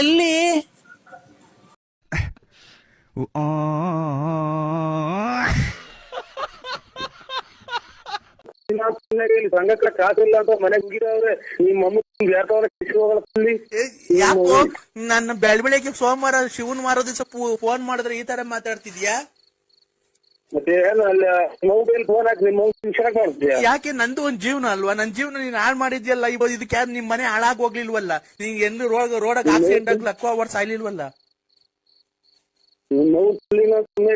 ಎಲ್ಲಿ? ಸಂಘಕ್ಕ ಕಾಸಿಲ್ಲ ಅಂತ ಮನೆಗೆ ನಿಮ್ಮ ಅಮ್ಮ ಯಾಕೋ ನನ್ನ ಬೆಳ್ ಬೆಳಿಗ್ಗೆ ಸೋಮವಾರ ಶಿವನ್ ಮಾರೋ ದಿವಸ ಫೋನ್ ಮಾಡಿದ್ರೆ ಈ ತರ ಮಾತಾಡ್ತಿದ್ಯಾ? ಮತ್ತೆ ಏನು ಅಲ್ಲಿ ಮೊಬೈಲ್ ಫೋನ್ ಹಾಕಿ ನಿಮ್ಮ ಇನ್ಶೂರೆನ್ಸ್ ಮಾಡ್ತೀಯ? ಯಾಕೆ ನಂದು ಒಂದ್ ಜೀವನ ಅಲ್ವಾ? ನನ್ ಜೀವನ ನೀನ್ ಹಾಳು ಮಾಡಿದ್ಯಲ್ಲ ಇವಾಗ ಇದಕ್ಕೆ ಯಾರು ನಿಮ್ ಮನೆ ಹಾಳಾಗ್ ಹೋಗ್ಲಿಲ್ವಲ್ಲ? ನಿಂಗೆ ಎಂದು ರೋಡ್ ರೋಡಾಗ ಆಕ್ಸಿಡೆಂಟ್ ಆಗಿ ಲಕ್ಕೋ ಆಗ್ಲಿಲ್ವಲ್ಲ ಸುಮ್ಮನೆ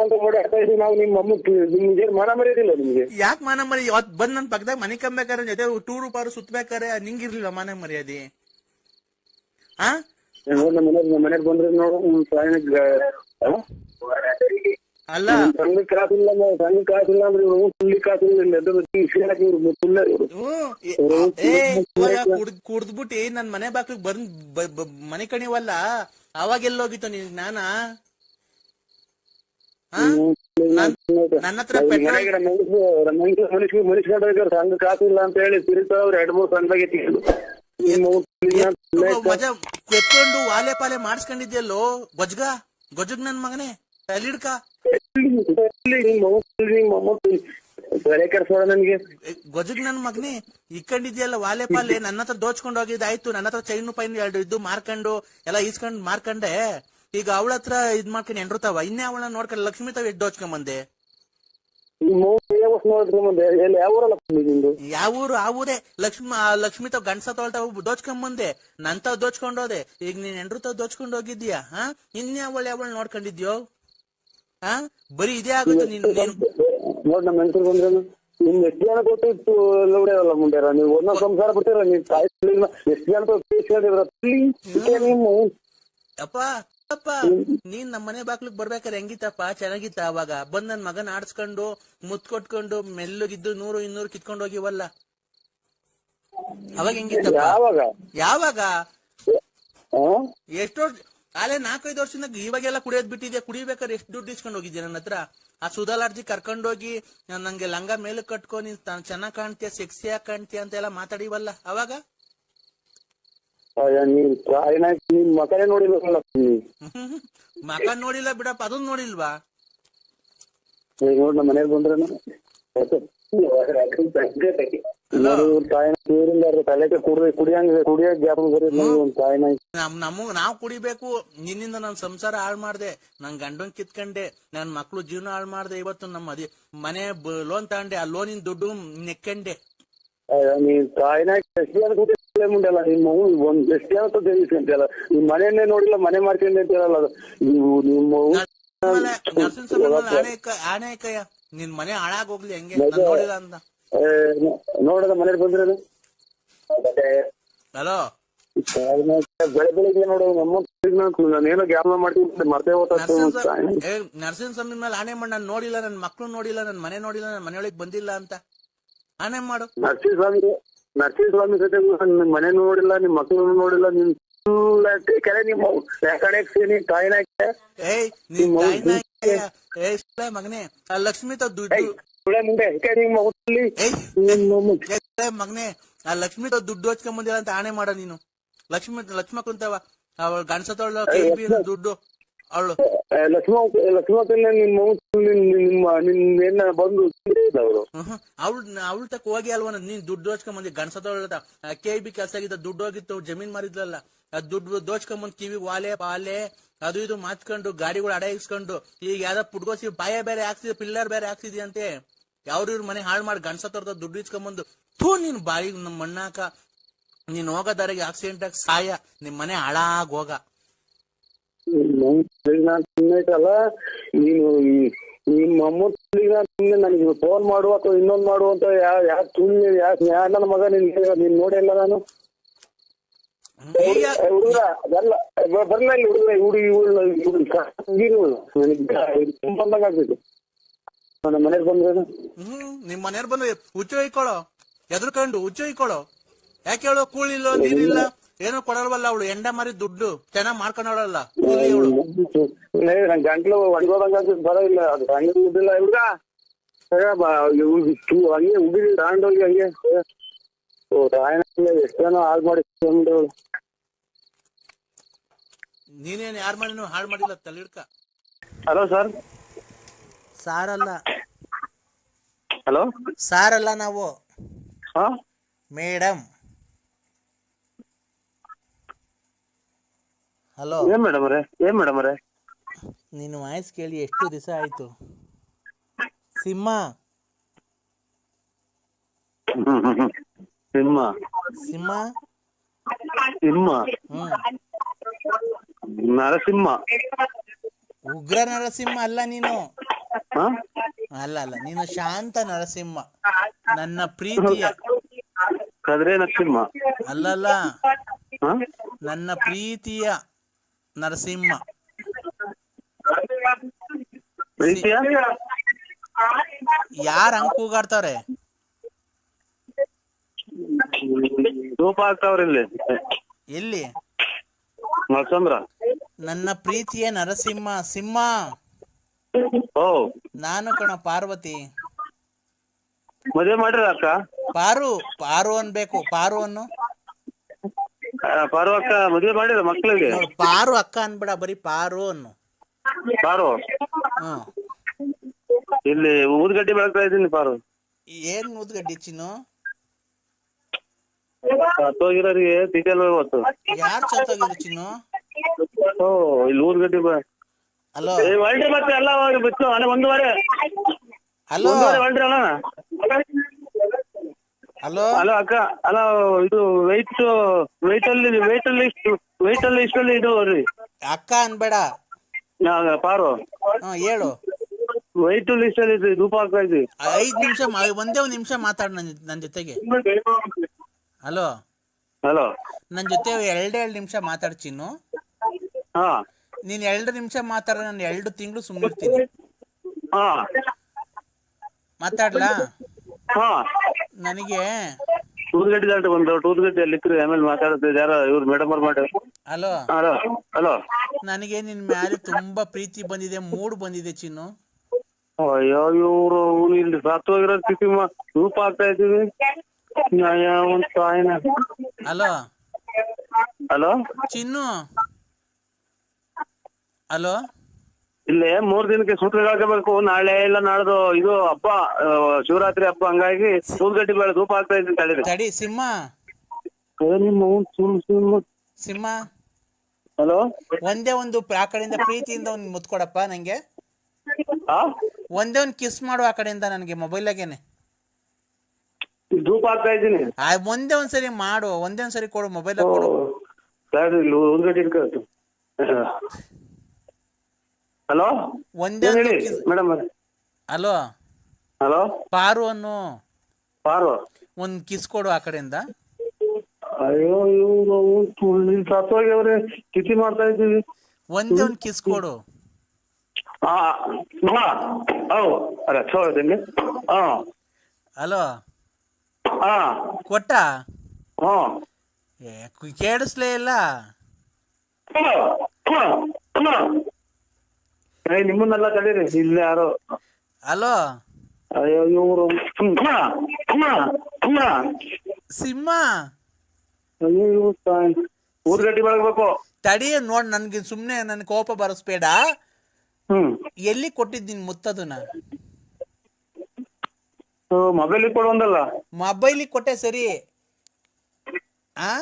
ಅಂತ ಓಡಾಡ್ತಾ ಇದೀವಿ ನಾವು ನಿಮ್ಮ ಅಮ್ಮ ನಿಮ್ಗೆ ಮನ ಮರ್ಯಾದಿಲ್ಲ ನಿಮ್ಗೆ? ಯಾಕೆ ಮಾನ ಮರಿ ಅವತ್ ಬಂದ್ ನನ್ ಪಕ್ಕದಾಗ ಮನೆ ಕಂಬೇಕಾರೆ ಜೊತೆ ಟೂರ್ ಪಾರು ಸುತ್ತಬೇಕಾರೆ ನಿಂಗಿರ್ಲಿಲ್ಲ ಮಾನ ಮರ್ಯಾದೆ. ಆ? ನಮ್ಮ ಮನೆ ನಮ್ಮ ಮನೆಗೆ ಬಂದ್ರೆ ನೋಡು ಅಲ್ಲ. ಸಂಘ ಕಾಸಿಲ್ಲ ಸಂಘ ಕಾಸಿಲ್ಲ ಅಂದ್ರೆ ಕಾಸಿಲ್ಲ ಕುಡ್ದ್ ಕುಡ್ದ್ಬಿಟ್ಟಿ ನನ್ ಮನೆ ಬಾಕ್ಲಿಗೆ ಬಂದ್ ಮನೆ ಕಣಿವಲ್ಲ ಅವಾಗ ಎಲ್ಲೋಗಿತ್ತು ನೀನ್ ಜ್ಞಾನ ನನ್ನ ಹತ್ರ ಮನುಷ್ಯ ಸಂಘ ಕಾಸಿಲ್ಲ ಅಂತ ಹೇಳಿ ಎರಡ್ ಮೂರ್ ಸಂಘದಾಗ ಎತ್ಕೊಂಡು ವಾಲೆ ಪಾಲೆ ಮಾಡಿಸ್ಕೊಂಡಿದ್ಯಲ್ಲೋ ಗೊಜ್ಗ? ಗೊಜ್ಜಗ್ ನನ್ ಮಗನೇ ತಲಿಡ್ಕ? ಗೊಜ್ಜಗ್ ನನ್ ಮಗನಿ, ಇಕ್ಕಂಡಿದ್ಯಲ್ಲ ವಾಲೆ ಪಾಲೆ, ನನ್ನ ಹತ್ರ ದೋಚ್ಕೊಂಡು ಹೋಗಿದ್ದಾಯ್ತು ನನ್ನ ಹತ್ರ ಚೈನು ಪೈನ್ ಎರಡು ಇದ್ದು ಮಾರ್ಕೊಂಡು, ಎಲ್ಲ ಈಸ್ಕೊಂಡ್ ಮಾರ್ಕಂಡೆ. ಈಗ ಅವಳ ಹತ್ರ ಇದ್ ಮಾಡ್ಕೊಂಡು ಎಂಡ್ರತಾವ ಇನ್ನೇ ಅವಳ ನೋಡ್ಕೊಂಡು ಲಕ್ಷ್ಮಿ ತಾವ್ ಎಷ್ಟು ದೋಚ್ಕೊಂಡ್ ಬಂದೆ ಯಾವ ಊರು? ಆ ಊರೇ. ಲಕ್ಷ್ಮಿ ಲಕ್ಷ್ಮಿ ತಾವ್ ಗಂಡಸ ತೊಳ್ತಾವ ದೋಚ್ಕೊಂಡ್ ಬಂದೆ ನಂತಾವ್ ದೋಚ್ಕೊಂಡೋದೆ ಈಗ ನೀನ್ ಎಂಡ್ರು ತಾವ್ ದೋಚ್ಕೊಂಡ್ ಹೋಗಿದ್ಯಾ, ಹಾ? ಇನ್ಯಾವಳ ಯಾವಳ ನೋಡ್ಕೊಂಡಿದ್ಯೋ? ಹಾ ಬರೀ ಇದೇ ಆಗುತ್ತೆ ನೀನ್ ನೀನ್ ನೋಡ್ ನಮ್ಮ ಹೆಂಗಸರು ಬಂದ್ರೇನು? ನಿಮ್ ಎಷ್ಟು ಜನ ಎಲ್ಲ ಹೊಡೆಯಲ್ಲ ಮುಂದೆ ನೀವು ಒಂದೊಂದ್ ಸಂಸಾರ ಬಿಟ್ಟಿರ ನೀವ್ ತಾಯಿ ಎಷ್ಟು ಜನ ನಿಮ್ಮ ಅಪ್ಪ ಅಪ್ಪ ನೀನ್. ನಮ್ಮ ಮನೆ ಬಾಗ್ಲಿಗ್ ಬರ್ಬೇಕಾದ್ರೆ ಹೆಂಗಿತ್ತಪ್ಪ? ಚೆನ್ನಾಗಿತ್ತ ಅವಾಗ? ಬಂದ್ ನನ್ ಮಗನ್ ಆಡ್ಸ್ಕೊಂಡು ಮುತ್ ಕೊಟ್ಕೊಂಡು ಮೆಲ್ಲಗಿದ್ದು ನೂರು ಇನ್ನೂರು ಕಿತ್ಕೊಂಡು ಹೋಗಿವಲ್ಲ? ಅವಾಗ ಹೆಂಗಿತ್ತಪ್ಪ? ಯಾವಾಗ? ಯಾವಾಗ? ಆ? ಎಷ್ಟೋ ಅಲ್ಲೇ ನಾಲ್ಕೈದು ವರ್ಷದಿಂದ ಇವಾಗೆಲ್ಲ ಕುಡಿಯೋದ್ ಬಿಟ್ಟಿದ್ಯಾ? ಕುಡಿಬೇಕಾದ್ರೆ ಎಷ್ಟು ದುಡ್ಡು ಇಸ್ಕೊಂಡು ಹೋಗಿದ್ಯಾ ನನ್ನ ಹತ್ರ? ಆ ಸುಧಾಲಾರ್ಜಿ ಕರ್ಕೊಂಡೋಗಿ ನಂಗೆ ಲಂಗ ಮೇಲೆ ಕಟ್ಕೊ ನೀನ್ ಚೆನ್ನಾಗ್ ಕಾಣ್ತೀಯ ಸೆಕ್ಸಿಯಾಗಿ ಕಾಣ್ತೀಯ ಅಂತ ಎಲ್ಲ ಮಾತಾಡಿವಲ್ಲ ಅವಾಗ. ಮಕ ನೋಡಿಲ್ಲ ಬಿಡಪ್ಪ ಅದನ್ನ ನೋಡಿಲ್ವಾ? ಮನೆಗೆ ಕುಡಿ ಕುಡಿಯಂಗ ಕುಡಿಯೋ ಗ್ಯಾಪ್ ಬರೀ ಒಂದು ತಾಯಿನ ನಮ್ ನಮಗ್ ನಾವ್ ಕುಡಿಬೇಕು. ನಿನ್ನಿಂದ ನನ್ ಸಂಸಾರ ಹಾಳ್ ಮಾಡ್ದೆ ನನ್ ಗಂಡನ್ ಕಿತ್ಕಂಡೆ. ನನ್ ಮಕ್ಳು ಜೀವನ ಹಾಳ್ ಮಾಡ್ದೆ ಇವತ್ತು ನಮ್ಮ ಅದೇ ಮನೆ ಲೋನ್ ತಗೊಂಡೆ. ಆ ಲೋನಿನ ದುಡ್ಡು ನೆಕ್ಕಂಡೆ. ನೀನ್ ತಾಯಿನ ನಿಮ್ಮ ಅವ್ವ ಒಂದ್ ಎಷ್ಟು ಅಂತ ತಿಳಿಸ್ಕೊಂತಿಯಲ್ಲ ನಿಮ್ ಮನೆಯನ್ನೇ ನೋಡಿಲ್ಲ ಮನೆ ಮಾಡ್ಕೊಂಡೆ ಅಂತ ಹೇಳಲ್ಲ ಅದು. ನೀವು ನಿಮ್ಮ ಆಣೆ ಕಯ್ಯ ನಿನ್ ಮನೆ ಹಾಳಾಗ್ ಹೋಗ್ಲಿ ಹೆಂಗೆ? ನಾನ್ ನೋಡಿಲ್ಲ ಅಂತ. ನೋಡದ ಮನೆ ಬಂದ್ರೆ ಹಲೋ? ಬೆಳೆ ಬೆಳಿಗ್ಗೆ ನೋಡಿ ನಮ್ಮ ಏನೋ ಮಾಡ್ತೀನಿ ಮರ್ತೇ ಹೋಗ್ತಾ ನರ್ಸಿಂಗ್ ಸಂಬಂಧ ಮೇಲೆ ಆನೆ ಮಾಡಿ ನಾನು ನೋಡಿಲ್ಲ ನನ್ನ ಮಕ್ಳು ನೋಡಿಲ್ಲ ನನ್ನ ಮನೆ ನೋಡಿಲ್ಲ ನನ್ನ ಮನೆಯೊಳಗೆ ಬಂದಿಲ್ಲ ಅಂತ. ಆನೆ ಮಾಡು. ನರಸಿಂಹ ಸ್ವಾಮಿ ನರಸಿಂಹ ಸ್ವಾಮಿ ಜೊತೆ ನಿಮ್ ಮನೆ ನೋಡಿಲ್ಲ ನಿಮ್ ಮಕ್ಳು ನೋಡಿಲ್ಲ ನಿಮ್ ಕೆರೆ ನಿಮ್ಮ ಕಡೆ ತಾಯಿನ ಏಯ್ ನಿನ್ ತಾಯಿನ ಏ ಸುಳ್ಳೆ ಮಗನೇ ಆ ಲಕ್ಷ್ಮಿ ತ ದುಡ್ಡು ಏಯ್ ಮಗನೇ ಆ ಲಕ್ಷ್ಮಿ ತ ದುಡ್ಡು ಹಚ್ಕೊಂಡ್ ಬಂದಿಲ್ಲ ಅಂತ ಆಣೆ ಮಾಡ ನೀನು. ಲಕ್ಷ್ಮಿ ಲಕ್ಷ್ಮ ಕುಂತವ ಅವಳು ಬಿ ದುಡ್ಡು ಅವಳು. ಲಕ್ಷ್ಮ ಲಕ್ಷ್ಮಕ್ಕನ್ನ ನಿಮ್ಮ ನಿಮ್ಮ ನಿನ್ನ ಬಂದು ಅವರು ಅವಳು. ಅವಳ ತಕ್ಕ ಹೋಗಿ ಅಲ್ವ ನೀನ್ ದುಡ್ಡು ದೋಚ್ಕೊಂಡ್ ಬಂದಿ ಗಂಡಸತೊಳ ಕೆ ಬಿ ಕೆಲಸ ಆಗಿದ್ದ ದುಡ್ಡು ಹೋಗಿತ್ತು ಜಮೀನ್ ಮಾರಿದ್ಲಲ್ಲ. ದುಡ್ಡು ದೋಚ್ಕೊಂಡ್ ಬಂದ್ ಕಿವಿ ವಾಲೆ ಪಾಲೆ ಅದು ಇದು ಮಾತ್ಕೊಂಡು ಗಾಡಿಗಳು ಅಡ ಇಸ್ಕೊಂಡು ಈಗ ಯಾವ್ದೋ ಪುಡ್ಗೋಸಿ ಬಾಯ ಬೇರೆ ಹಾಕ್ಸಿದ್ ಪಿಲ್ಲರ್ ಬೇರೆ ಹಾಕ್ಸಿದ್ಯಂತೆ ಯಾವ್ರ ಇವ್ರ ಮನೆ ಹಾಳು ಮಾಡಿ ಗಂಡಸತ್ತವ್ರದ ದುಡ್ಡು ಇಸ್ಕೊಂಬಂದು ಥೂ ನೀನ್ ಬಾಯಿ ನಮ್ಮ ಮಣ್ಣಾಕ. ನೀನ್ ಹೋಗೋದಾರಿಗೆ ಆಕ್ಸಿಡೆಂಟ್ ಆಗಿ ಸಾಯ ನಿಮ್ ಮನೆ ಹಾಳಾಗ್ ಹೋಗ. ಅಲ್ಲ ನೀನು ಈ- ನಿಮ್ಮ ಅಮ್ಮ ಸುಮ್ನೆ ನನಗೆ ಫೋನ್ ಮಾಡು ಅಥವಾ ಇನ್ನೊಂದ್ ಮಾಡುವಂತ ಯಾ ಯಾ ಸುಮ್ಮನೆ ಯಾ ಯಾವ ನನ್ನ ಮಗ ನಿನ್ ನೀನ್ ನೋಡಿಲ್ಲ ನಾನು? ಹುಡುಗ ಅದಲ್ಲ ಬ- ಬರ್ಲ ಇಲ್ಲಿ ಹುಡುಗ ಹುಡುಗಿ ನನಗೆ ಬಂದಾಗ ಆಗ್ತೈತಿ. ನನ್ನ ಮನೆಗೆ ಬಂದ್ರೆ ನಿಮ್ ಮನೆಯವ್ರು ಬಂದ್ರೆ ಹುಚ್ಚು ಹೊಯ್ಕೊಳ್ಳೋ ಎದ್ರಕೊಂಡು ಹುಚ್ಚು ಹೊಯ್ಕೊಳ್ಳೋ ಯಾಕೆ ಹೇಳು ಕೂಳಿಲ್ಲ ನೀರಿಲ್ಲ ಏನೋ ಕೊಡಲ್ವಲ್ಲ ಅವಳು ಎಂಡ ಮಾರಿ ದುಡ್ಡು. ಚೆನ್ನಾಗ್ ಮಾಡ್ಕೊಂಡವಳಲ್ಲ. ಅವಳು. ನನ್ ಗಂಟ್ಲು ಒಣಗೋದಂಗ ಬರೋದಿಲ್ಲ ಬರೋ ಇಲ್ಲ ಅದು ಹಂಗೆ ಇದ್ದಿಲ್ಲ ಹುಡುಗ ಹಂಗೆ ಹುಡುಗಿ ತಗೊಂಡೋಗಿ ಹಂಗೆ. ಓ ರಾಯಣ ಎಷ್ಟು ಜನ ಹಾಳು ಮಾಡಿ ನೀನೇನ್ ಯಾರ್ ಮನೇನು ಹಾಳು ಮಾಡಿಲ್ಲ ತಲಿಡ್ಕ ಹಲೋ ಸರ್. ಸಾರಲ್ಲ. ಹಲೋ. ಸಾರಲ್ಲ ನಾವು. ಹಾ? Madam hello. ಏನ್ ಮೇಡಮ್ ಅವರೇ? ಏನ್ ಮೇಡಮ್ ಅವರೇ? ನಿನ್ನ ವಾಯ್ಸ್ ಕೇಳಿ ಎಷ್ಟು ದಿವಸ ಆಯ್ತು? ಸಿಂಹ. ಸಿಂಹ. ಸಿಂಹ? ಸಿಂಹ. ಹ್ಮ್. ನರಸಿಂಹ. ಉಗ್ರ ನರಸಿಂಹ ಅಲ್ಲ ನೀನು? ಹಾ ಅಲ್ಲ ಅಲ್ಲ. ನೀನು ಶಾಂತ ನರಸಿಂಹ. ನನ್ನ ಪ್ರೀತಿಯ. ಕದ್ರೆ ನರಸಿಂಹ. ಅಲ್ಲಲ್ಲ ಹಾ? ನನ್ನ ಪ್ರೀತಿಯ. ನರಸಿಂಹ. ಯಾರ ಹಂಗ್ ಕೂಗಾಡ್ತಾವ್ರೆ ಧೂಪ ಹಾಕ್ತಾವ್ರಿ ಇಲ್ಲಿ. ಎಲ್ಲಿ? ನನ್ನ ಪ್ರೀತಿಯ ನರಸಿಂಹ. ಸಿಂಹ. ಓ. ನಾನು ಕಣ ಪಾರ್ವತಿ. ಮದುವೆ ಮಾಡಿರ ಅಕ್ಕ? ಪಾರು ಪಾರು ಅನ್ಬೇಕು. ಪಾರು ಅನ್ನು. ಪಾರು ಅಕ್ಕ ಮದುವೆ ಮಾಡಿರ ಮಕ್ಕಳಿಗೆ ನೋಡು ಪಾರು ಅಕ್ಕ ಅನ್ಬೇಡ ಬರೀ ಪಾರು ಅನ್ನು. ಪಾರು? ಹ್ಮ್. ಇಲ್ಲಿ ಊದ್ಗಡ್ಡಿ ಬೆಳಗ್ತಾ ಇದ್ದೀನಿ ಪಾರು. ಏನ್ ಊದ್ಗಡ್ಡಿ ಚಿನ್ನು? ಸತ್ತೋಗಿರೋರಿಗೆ ಡೀಟೇಲ್ ಇವತ್ತು ಯಾರ್ ಸತ್ತೋಗಿದ್ರು ಚಿನ್ನು? ಓ ಇಲ್ಲಿ ಊದ್ಗಡ್ಡಿ ಬ ಹಲೋ. ಏ, ಹೊರಡ್ರಿ ಮತ್ತೆ ಎಲ್ಲ ಹೋಗಿ ಬಿತ್ತು ಅಲ್ಲ ಒಂದೂವರೆ. ಹಲೋ. ಒಂದೂವರೆ ಹೊರಡ್ರಿ ಅಲ್ಲ ಹಲೋ? ಹಲೋ ಅಕ್ಕ ಹಲೋ ಇದು ವೆಯ್ಟ್ ವೆಯ್ಟ್ ಅಲ್ಲಿ ವೆಯ್ಟ್ ಅಲ್ಲಿ ಇಷ್ಟು ವೆಯ್ಟ್ ಅಲ್ಲಿ ಇಷ್ಟಲ್ಲಿ ಇದು ರೀ ಅಕ್ಕ ಅನ್ಬೇಡ. ನಾ- ಪಾರು. ಹ್ಮ್ ಹೇಳು. ವೆಯ್ಟ್ ಅಲ್ಲಿ ಇದು ಧೂಪ ಹಾಕ್ತಾ ಇದ್ವಿ ಐದ್ ನಿಮಿಷ ಒಂದೇ ಒಂದ್ ನಿಮಿಷ ಮಾತಾಡ್ ನನ್ ನನ್ ಜೊತೆಗೆ. ಹಲೋ? ಹಲೋ? ನನ್ ಜೊತೆ ಎರಡೇ ಎರಡು ನಿಮಿಷ ಮಾತಾಡ್ ಚಿನ್ನು. ಹಾ. ನೀನ್ ಎರಡು ನಿಮಿಷ ಮಾತಾಡ ನಾನು ಎರಡು ತಿಂಗಳು ಸುಮ್ಮನಿರ್ತೀನಿ ಹಾ. ಮಾತಾಡ್ಲಾ? ಹಾ. ನನಗೆ ಊದ್ಗಡ್ಡಿ ದಾಟ ಬಂದು ಊದ್ಗಡ್ಡಿ ಅಲ್ಲಿ ಇಕ್ರಿ ಆಮೇಲೆ ಮಾತಾಡುತ್ತೆ ಯಾರೋ ಇವ್ರು ಮೇಡಮ್ ಅವ್ರು ಮಾಡಿ ಹಲೋ? ಹಲೋ? ಹಲೋ? ನನಗೆ ನಿನ್ ಮ್ಯಾಲೆ ತುಂಬಾ ಪ್ರೀತಿ ಬಂದಿದೆ ಮೂಡ್ ಬಂದಿದೆ ಚಿನ್ನು. ಅಯ್ಯೋ ಇವ್ರು ಇಲ್ಲಿ ಸತ್ತೋಗಿರೋ ಸ್ಥಿತಿ ರೂಪ ಆಗ್ತಾ ಇದೀವಿ ಇದ್ದೀವಿ. ನ್ಯಾಯ ಒಂದ್ ತಾಯಿನ. ಹಲೋ? ಹಲೋ? ಚಿನ್ನು? ಹಲೋ? ಇಲ್ಲಿ ಮೂರ್ ದಿನಕ್ಕೆ ಸೂತ್ರ ಬೇಕು ನಾಳೆ ಇಲ್ಲ ನಾಳ್ದು ಇದು ಹಬ್ಬ ಆ, ಶಿವರಾತ್ರಿ ಹಬ್ಬ ಹಂಗಾಗಿ ಸೂಲ್ಗಡ್ಡಿ ಬೇಡ ಧೂಪ ಆಗ್ತಾ ಇದ್ದೀನಿ ತಡೀರಿ ತಡಿ ಸಿಂಹ. ನಿಮ್ಮ ಸಿಂಹ. ಹಲೋ? ಒಂದೇ ಒಂದು ಆ ಕಡೆಯಿಂದ ಪ್ರೀತಿಯಿಂದ ಒಂದು ಮುತ್ಕೊಡಪ್ಪ ನಂಗೆ. ಆ? ಒಂದೇ ಒಂದು ಕಿಸ್ ಮಾಡು ಆ ಕಡೆಯಿಂದ ಮೊಬೈಲ್ ಮೊಬೈಲಾಗೇನೆ ಧೂಪ ಆಗ್ತಾ ಇದ್ದೀನಿ. ಆ ಒಂದೇ ಒಂದ್ಸರಿ ಮಾಡು ಒಂದೇ ಒಂದ್ಸರಿ ಕೊಡು ಮೊಬೈಲ್ ಕೊಡು. ಇಲ್ಲಿ ಇಟ್ಕೊಳ್ತು ಹಲೋ? ಒಂದೇ ಹೇಳಿ? Madam hello? ಹಲೋ? ಪಾರು ಅನ್ನು ಪಾರು? ಒಂದ್ ಕಿಸ್ ಕೊಡು ಆ ಕಡೆಯಿಂದ. ಅಯ್ಯೋ ಇವ್ರು ಇಲ್ಲಿ ಸತ್ತೋಗ್ಯವ್ರೆ ಸ್ಥಿತಿ ಮಾಡ್ತಾ ಇದ್ದೀವಿ. ಒಂದೇ ಒಂದ್ ಕಿಸ್ ಕೊಡು. ಹಲೋ? ಕೊಟ್ಟ? ಹಾ. ಏ, ಕು- ಕೇಳಿಸ್ಲೇ ಇಲ್ಲ. ಏ ನಿಮ್ಮನ್ನೆಲ್ಲ ತಡೀರಿ ಇಲ್ಲ ಯಾರೋ. ಹಲೋ? ಅಯ್ಯೋ ಇವರು. ಸಿಂಹ? ಅಯ್ಯೋ ಇವ್ರು ತಾಯಿ ಊದ್ಗಡ್ಡಿ ಬೆಳಗ್ಬೇಕು ತಡಿ ನೋಡ್ ನನ್ಗೆ ಸುಮ್ನೆ ನನ್ ಕೋಪ ಬರಸ್ಬೇಡ. ಹ್ಮ್. ಎಲ್ಲಿ ಕೊಟ್ಟಿದ್ದೀನಿ ಮುತ್ತದನ್ನ? ಮೊಬೈಲ್ ಕೊಡೋಂದಲ್ಲ ಮೊಬೈಲಿಗೆ ಕೊಟ್ಟೆ ಸರಿ. ಆ?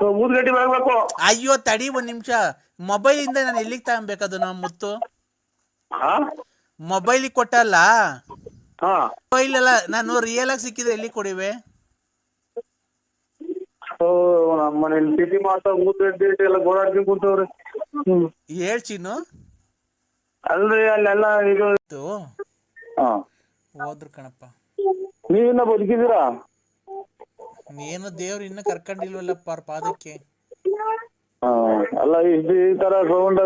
ಸೊ, ಊದ್ಗಡ್ಡಿ ಬೆಳಗ್ಬೇಕು ಅಯ್ಯೋ ತಡಿ ಒಂದ್ ನಿಮಿಷ. ಮೊಬೈಲ್ ಇಂದ ನಾನು ಎಲ್ಲಿಗೆ ಅದು ನಾ ಮುತ್ತು? ಹಾ ಮೊಬೈಲ್ ಕೊಟ್ಟಲ್ಲ? ಹಾ. ಮೊಬೈಲ್ ಅಲ್ಲ ನಾನು ರಿಯಲ್ ಆಗಿ ಸಿಕ್ಕಿದ್ರೆ ಎಲ್ಲಿ ಕೊಡಿವೆ? ಓ ನಮ್ಮ ಮನೇಲಿ ಸಿಟಿ ಮಾಡ್ತಾ ಊದ್ಗಡ್ಡಿ ಇಟ್ಟು ಎಲ್ಲ ಕೂತವ್ರೆ. ಹ್ಮ್. ಅಲ್ರಿ ಅಲ್ಲೆಲ್ಲ ಇದು ಹಾ. ಹೋದ್ರು ಕಣಪ್ಪ. ನೀವಿನ್ನ ಬದುಕಿದ್ದೀರಾ? ಏನು ದೇವ್ರು ಇನ್ನ ಕರ್ಕೊಂಡಿಲ್ವಲ್ಲಪ್ಪ ಅವ್ರ ಪಾದಕ್ಕೆ? ಹಾ ಅಲ್ಲ ಇಷ್ಟು ಈ ತರ ಸೌಂಡ್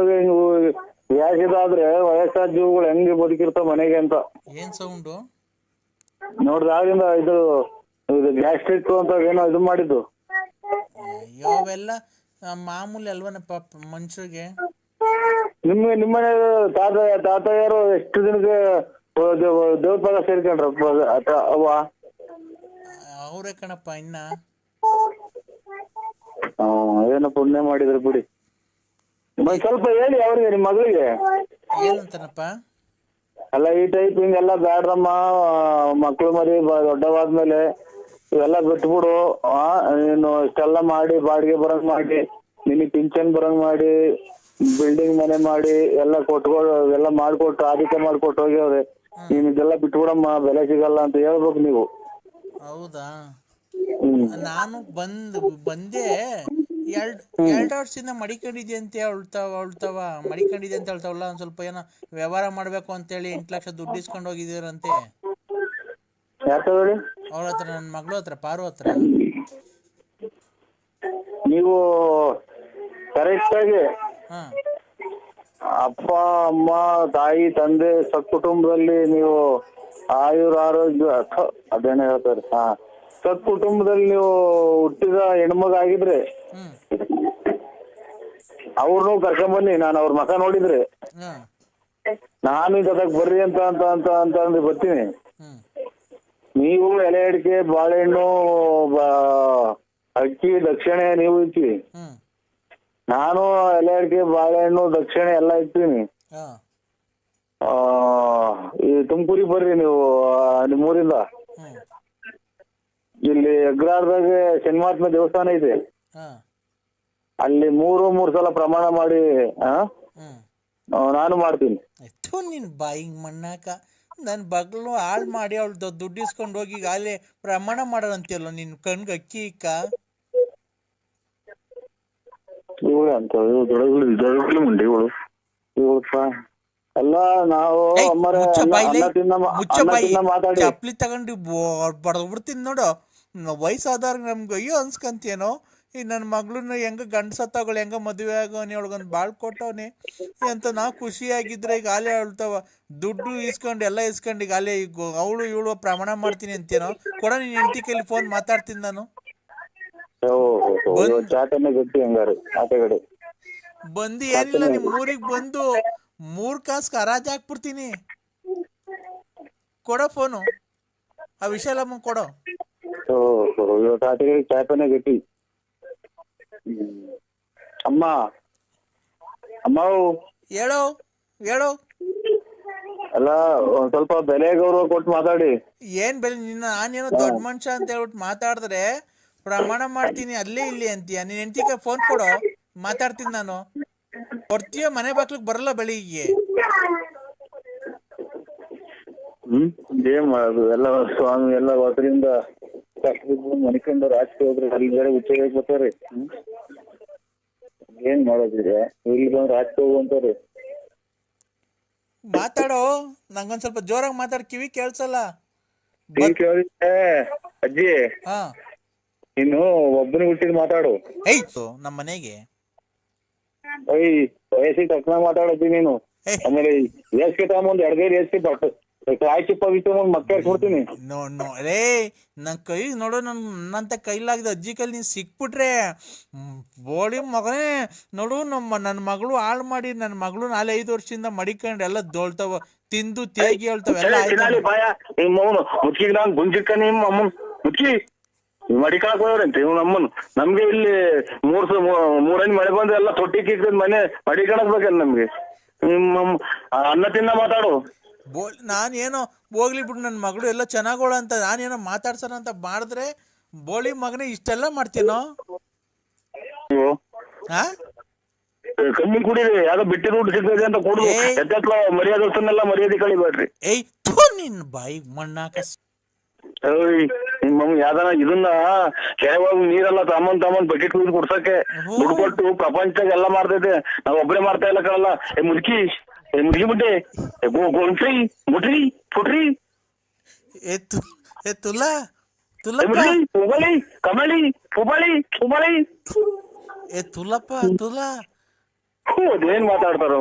ಯಾಕಿದಾದ್ರೆ ವಯಸ್ಸಾದ ಜೀವಗಳು ಹೆಂಗೆ ಬದುಕಿರ್ತಾವ ಮನೆಗೆ ಅಂತ. ಏನ್ ಸೌಂಡು ನೋಡ್ದಾಗಿಂದ ಇದು ಇದು ಗ್ಯಾಸ್ಟ್ರಿಕ್ ಅಂತ ಏನೋ ಇದು ಮಾಡಿದ್ದು. ಆ, ಮಾಮೂಲಿ ಅಲ್ವನಪ್ಪ ಮನುಷ್ಯರಿಗೆ? ನಿಮ್ಮ ನಿಮ್ಮನೆ ತಾತ ತಾತಯ್ಯರು ಎಷ್ಟು ದಿನಕ್ಕೆ ದೇವ್ರ ಪದ ಸೇರ್ಕೊಂಡ್ರ ಅವ್ವ? ಅವರೇ ಕಣಪ್ಪ ಇನ್ನ? ಏನೋ ಪುಣ್ಯ ಮಾಡಿದ್ರು ಬಿಡಿ. ಒಂದ್ ಸ್ವಲ್ಪ ಹೇಳಿ ಅವ್ರಿಗೆ ನಿಮ್ ಮಗಳಿಗೆ. ಏನಂತನಪ್ಪ? ಅಲ್ಲ ಈ ಟೈಪ್ ಹಿಂಗೆಲ್ಲ ಬ್ಯಾಡ್ರಮ್ಮ ಮಕ್ಳು ಮರಿ ಬ- ದೊಡ್ಡವಾದ್ಮೇಲೆ ಇವೆಲ್ಲ ಬಿಟ್ಬಿಡು. ಆ ನೀನು ಇಷ್ಟೆಲ್ಲ ಮಾಡಿ ಬಾಡಿಗೆ ಬರಂಗ್ ಮಾಡಿ ನಿನಗೆ ಪಿಂಚನ್ ಬರಂಗ್ ಮಾಡಿ ಬಿಲ್ಡಿಂಗ್ ಮನೆ ಮಾಡಿ ಎಲ್ಲ ಕೊಟ್ಕೊಳ್ ಎಲ್ಲ ಮಾಡ್ಕೊಟ್ಟು ಆದಿತ್ಯ ಮಾಡ್ಕೊಟ್ಟು ಹೋಗ್ಯವ್ರೆ. ನೀನ್ ಇದೆಲ್ಲ ಬಿಟ್ಬಿಡಮ್ಮ ಬೆಲೆ ಸಿಗಲ್ಲ ಅಂತ ಹೇಳ್ಬೇಕು ನೀವು. ಹೌದಾ? ನಾನು ಬಂದ್ ಬಂದೆ ಎರಡ್ ಎರಡ್ ವರ್ಷದಿಂದ ಮಡಿಕೊಂಡಿದ್ದೆ ಅಂತ ಹೇಳ್ತಾವ ಹೇಳ್ತಾವ. ಮಡಿಕೊಂಡಿದ್ದೆ ಅಂತ ಹೇಳ್ತಾವಲ್ಲ ಒಂದ್ ಸ್ವಲ್ಪ ಏನೋ ವ್ಯವಹಾರ ಮಾಡ್ಬೇಕು ಅಂತೇಳಿ ಎಂಟ್ ಲಕ್ಷ ದುಡ್ಡು ಇಸ್ಕೊಂಡು ಹೋಗಿದ್ದೀರಂತೆ. ಹೇಳಿ? ಅವ್ರ ಹತ್ರ ನನ್ನ ಮಗಳು ಹತ್ರ ಪಾರು ಹತ್ರ. ನೀವು ಕರೆಕ್ಟ್ ಆಗಿ ಹಾ. ಅಪ್ಪ ಅಮ್ಮ ತಾಯಿ ತಂದೆ ಸತ್ಕುಟುಂಬದಲ್ಲಿ ನೀವು ಆಯುರ ಆರೋಗ್ಯ ಅದೇನೇ ಹೇಳ್ತಾರೆ. ಹಾ. ಸತ್ಕುಟುಂಬದಲ್ಲಿ ನೀವು ಹುಟ್ಟಿದ ಹೆಣ್ಮಗ ಆಗಿದ್ರೆ ಹ್ಮ್ ಅವ್ರನ್ನೂ ಕರ್ಕೊಂಬನ್ನಿ. ನಾನು ಅವ್ರ ಮಕ ನೋಡಿದ್ರೆ. ಹಾ ನಾನು ಇದಕ್ಕೆ ಬರ್ರಿ ಅಂತ ಅಂತ ಅಂತ ಅಂತ ಅಂದ್ರೆ ಬರ್ತೀನಿ. ಹ್ಮ್ ನೀವು ಎಲೆ ಅಡಿಕೆ ಬಾಳೆಹಣ್ಣು ಬ- ಅಕ್ಕಿ ದಕ್ಷಿಣೆ ನೀವು ಇಕ್ಕಿ ಹ್ಮ್. ನಾನು ಎಲೆ ಅಡಿಕೆ ಬಾಳೆಹಣ್ಣು ದಕ್ಷಿಣೆ ಎಲ್ಲ ಇಕ್ತೀನಿ. ಹಾ. ಆ, ಈ ತುಮಕೂರಿಗೆ ಬರ್ರಿ ನೀವು ನಿಮ್ಮೂರಿಂದ. ಹ್ಮ್. ಇಲ್ಲಿ ಅಗ್ರಾರದಾಗ ಶನಿಮಾತ್ಮ ದೇವಸ್ಥಾನ ಇದೆ. ಹಾ. ಅಲ್ಲಿ ಮೂರು ಮೂರು ಸಲ ಪ್ರಮಾಣ ಮಾಡಿ ಆ, ಹ್ಮ್. ಆ, ನಾನು ಮಾಡ್ತೀನಿ. ಥು ನಿನ್ ಬಾಯಿಗೆ ಮಣ್ಣಾಕ. ನನ್ನ ಬಗ್ಲು ಹಾಳು ಮಾಡಿ ಅವಳು ದುಡ್ಡು ಇಸ್ಕೊಂಡು ಹೋಗಿ ಅಲ್ಲಿ ಪ್ರಮಾಣ ಮಾಡೋರಂತೀಯಲ್ಲ ನಿನ್ ಕಣ್ಗೆ ಅಕ್ಕಿ ಇಕ್ಕ? ಇವಳು ಅಂತ ದೊಡ್ಡಗಳು ದೊಡ್ಡಗಳು ಮುಂಡಿ ಇವಳು. ಇವಳಪ್ಪ ಅಲ್ಲ ನಾವು ಏಯ್, ಅಮ್ಮರ ಮುಚ್ಚ ಅನ್ನ ಬಾಯ್ಲೆ, ಅನ್ನ ತಿನ್ನ ಮಾ- ಮುಚ್ಚ ಬಾಯಿ ತಿನ್ನ ಮಾತಾಡಿ. ಚಪ್ಲಿ ತಗೊಂಡು ಬಡದ್ಬಿಡ್ತೀನಿ ನೋಡು. ವಯಸ್ಸಾದಾರ ನಮ್ಗೆ ಅಯ್ಯೋ ಅನ್ಸ್ಕಂತೇನೋ. ಈ ನನ್ನ ಮಗಳನ್ನ ಹೆಂಗ ಗಂಡ ಸತ್ತವಳು ಹೆಂಗ ಮದುವೆ ಆಗೋನಿ ಒಳಗೊಂದು ಬಾಳ್ ಕೊಟ್ಟವನಿ. ಅಂತ ನಾವು ಖುಷಿಯಾಗಿದ್ರೆ ಈಗ ಆಲೆ ದುಡ್ಡು ಇಸ್ಕೊಂಡು ಎಲ್ಲ ಇಸ್ಕೊಂಡು ಈಗ ಆಲೆ ಈಗ ಅವಳು ಇವಳು ಪ್ರಮಾಣ ಮಾಡ್ತೀನಿ ಅಂತೇನೋ. ಕೊಡ ನೀನ್ ಹೆಂಡತಿ ಕೈಲಿ ಫೋನ್ ಮಾತಾಡ್ತೀನಿ ನಾನು. ಬಂದ್- ಚಾಟನೆ ಗಟ್ಟಿ ಹಂಗಾರೆ. ಆಟಗಡೆ ಬಂದು ಏನಿಲ್ಲ ನಿಮ್ ಊರಿಗೆ ಬಂದು ಮೂರ್ ಕಾಸ್ ಹರಾಜ್ ಹಾಕ್ಬಿಡ್ತೀನಿ. ಕೊಡೋ ಫೋನು. ಆ ವಿಶಾಲಮ್ಮ ಕೊಡೋ. ಚಾಟನೆ ಗಟ್ಟಿ. ಅಮ್ಮ. ಅಮ್ಮ ಹೇಳೋ ಹೇಳೋ. ಅಲ್ಲ ಒಂದ್ ಸ್ವಲ್ಪ ಬೆಲೆ ಗೌರವ ಕೊಟ್ಟು ಮಾತಾಡಿ. ಏನ್ ಬೆಲೆ ನಿನ್ನ ನಾನೇನೋ ದೊಡ್ಡ ಮನುಷ್ಯ ಅಂತ ಹೇಳ್ಬಿಟ್ಟು ಮಾತಾಡಿದ್ರೆ ಪ್ರಮಾಣ ಮಾಡ್ತೀನಿ ಅಲ್ಲೇ ಇಲ್ಲಿ ಅಂತೀಯ. ನೀನ್ ಹೆಂಡತಿಗೆ ಫೋನ್ ಕೊಡೋ ಮಾತಾಡ್ತೀನಿ ನಾನು. ಕೊಡ್ತೀಯ ಮನೆ ಬಾಗ್ಲಿಗೆ ಬರಲ್ಲ ಬೆಳಿಗ್ಗೆ? ಹ್ಮ್ ಏನ್ ಮಾಡೋದು? ಎಲ್ಲ ಸ್ವಾಮಿ ಎಲ್ಲ ಅದರಿಂದ ಮನಿಕೊಂಡು ರಾಜಕೀಯ ಹೋದ್ರೆ ಅಲ್ಲಿ ಬೇರೆ ಉಚ್ಚಗೆ ಬರ್ತಾರೆ. ಏನ್ ಮಾಡೋದಿದೆ ಇಲ್ಲಿ ಬಂದು ರಾಜಕೀಯ ಹೋಗುವಂತಾರೆ ಮಾತಾಡೋ? ನಂಗೊಂದ್ ಸ್ವಲ್ಪ ಜೋರಾಗಿ ಮಾತಾಡ್ ಕಿವಿ ಕೇಳ್ಸಲ್ಲ. ಈಗ ಕೇಳಿದ್ರೆ ಅಜ್ಜಿ ಇನ್ನು ನೀನು ಒಬ್ಬನೇ ಹುಟ್ಟಿದ್ ಮಾತಾಡು. ಐತು ನಮ್ಮ ಮನೆಗೆ ಓಯ್ ವಯಸ್ಸಿಗೆ ತಕ್ಕನ ಮಾತಾಡತಿ ನೀನು. ಆಮೇಲೆ ಎಸ್ಕೆ ತಗೊಂಬಂದ್ ಎರಡಗೈ ಎಸ್ಕೆ ಬಟ್ ಕಾಯಿ ಚಿಪ್ಪ ಬಿಟ್ಟು ಮಕ್ಕ ಕೊಡ್ತೀನಿ. ನೋ ನೋ ರೇ ನನ್ ಕೈ ನೋಡು ನನ್ ನನ್ನಂತ ಕೈಲಾಗಿದೆ ಅಜ್ಜಿ ಕೈಲಿ ನೀನ್ ಸಿಕ್ಬಿಟ್ರೆ ಬೋಳಿ ಮಗನೇ ನೋಡು ನಮ್ಮ ನನ್ನ ಮಗಳು ಹಾಳು ಮಾಡಿ ನನ್ನ ಮಗಳು ನಾಳೆ ಐದು ವರ್ಷದಿಂದ ಮಡಿಕೊಂಡು ಎಲ್ಲ ದೋಳ್ತಾವ ತಿಂದು ತೇಗಿ ಹೇಳ್ತಾವ ಎಲ್ಲ ಮುಚ್ಚಿಗೆ ನಾನು ಗುಂಜಿಕ್ಕ ನಿಮ್ಮ ಅಮ್ಮನ್ ಮುಚ್ಚಿ ಮಡಿಕಾಕ್ ಹೋಗ್ರಂತೆ ಇವ್ ನಮ್ಮನ್ ನಮ್ಗೆ ಇಲ್ಲಿ ಮೂರ್ ಸ- ಮೂ- ಮೂರನೇ ಮಳೆ ಬಂದ್ರೆ ಎಲ್ಲ ತೊಟ್ಟಿ ಕಿಕ್ಕದ್ ಮನೆ ಮಡಿಕಣಕ್ ಬೇಕಲ್ಲ ನಮ್ಗೆ. ನಿಮ್ಮ ಅನ್ನ ತಿನ್ನ ಮಾತಾಡು. ನಾನ್ ಏನೋ ಹೋಗ್ಲಿ ಬಿಡು ನನ್ನ ಮಗಳು ಎಲ್ಲ ಚೆನ್ನಾಗೋಳ ಅಂತ ನಾನೇನೋ ಮಾತಾಡ್ಸೋಣ ಅಂತ ಮಾಡಿದ್ರೆ ಬೋಳಿ ಮಗನೇ ಇಷ್ಟೆಲ್ಲ ಮಾಡ್ತೀನೋ? ನೀವು ಹಾ ಕಮ್ಮಿ ಕುಡೀರಿ ಯಾವ್ದೋ ಬಿಟ್ಟಿ ದುಡ್ಡು ಸಿಗ್ತದೆ ಅಂತ ಕುಡ್ದು ಏಯ್. ಎತ್ತತ್ಲ ಮರ್ಯಾದಸ್ತನ್ನೆಲ್ಲ ಮರ್ಯಾದೆ ಕಳಿಬೇಡ್ರಿ. ಏಯ್ ತೋ ನಿನ್ ಬಾಯಿಗೆ ಮಣ್ಣಾಕ ಏಯ್ ನಿಮ್ಮ ಮಮ್ಮ ಯಾವ್ದಾನ ಇದನ್ನ ಕೆಳಗೆ ನೀರೆಲ್ಲ ತಮ್ಮನ್ ತಮ್ಮನ್ ಬಕೆಟ್ ನೀರು ಕುಡ್ಸಕ್ಕೆ. ದುಡ್ಡು ಕೊಟ್ಟು ಪ್ರಪಂಚದಾಗ ಎಲ್ಲ ಮಾಡ್ತೈತೆ ನಾವ್ ಒಬ್ಬರೇ ಮಾಡ್ತಾ ಇಲ್ಲ ಕಣಲ್ಲ. ಏ ಮುದುಕಿ ಏ ಮುದುಕಿ ಬಿಟ್ಟೆ ಏ ಗೋ ಮುಟ್ರಿ ಪುಟ್ರಿ. ಏ ತು ಏ ತುಲಾ ಏ ತುಲಪ್ಪ. ಮುಟ್ರಿ ಪುಬಳಿ ಕಮಳಿ ಪುಬಳಿ ಪುಬಳಿ ಏ ತುಲಪ್ಪ ತುಲಾ. ಹ್ಞೂ ಅದೇನ್ ಮಾತಾಡ್ತಾರೋ?